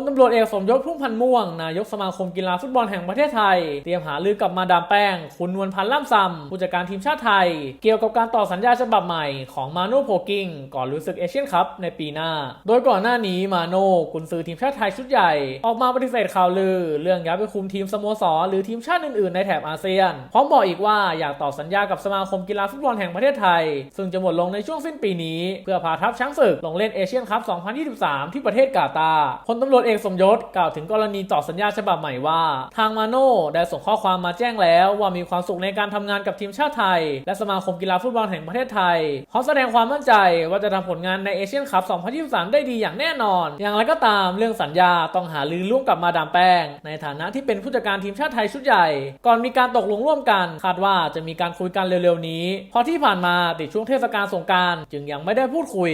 ลตำรวจเอกสมยศพุ่มพันม่วง นายกสมาคมกีฬาฟุตบอลแห่งประเทศไทย เตรียมหารือกับมาดามแป้ง คุณนวลพันธ์ล่ำซำผู้จัดการทีมชาติไทย เกี่ยวกับการต่อสัญญาฉบับใหม่ของมาโน่โพกิงก่อนลุยศึกเอเชียนคัพในปีหน้า โดยก่อนหน้านี้มาโน่กุนซือทีมชาติไทยชุดใหญ่ ออกมาปฏิเสธข่าวลือ เรื่องย้ายไปคุมทีมสโมสรหรือทีมชาติอื่นๆ ในแถบอาเซียนพร้อมบอกอีกว่าอยากต่อสัญญากับสมาคมกีฬาฟุตบอลแห่งประเทศไทย ซึ่งจะหมดลงในช่วงสิ้นปีนี้ เพื่อพาทัพช้างศึกลงเล่นเอเชียนคัพ2023 ที่ประเทศกาตาร์พลตำรวจเอกสมยศกล่าวถึงกรณีต่อสัญญาฉบับใหม่ว่า ทางมาโน่ได้ส่งข้อความมาแจ้งแล้วว่ามีความสุขในการทำงานกับทีมชาติไทย และสมาคมกีฬาฟุตบอลแห่งประเทศไทยพร้อมแสดงความมั่นใจว่าจะทำผลงานในเอเชียนคัพ 2023 ได้ดีอย่างแน่นอน อย่างไรก็ตามเรื่องสัญญาต้องหาลือร่วมกับมาดามแป้ง ในฐานะที่เป็นผู้จัดการทีมชาติไทยชุดใหญ่ ก่อนมีการตกลงร่วมกัน คาดว่าจะมีการคุยกันเร็วๆนี้ เพราะที่ผ่านมาติดช่วงเทศกาลสงกรารจึงยังไม่ได้พูดคุย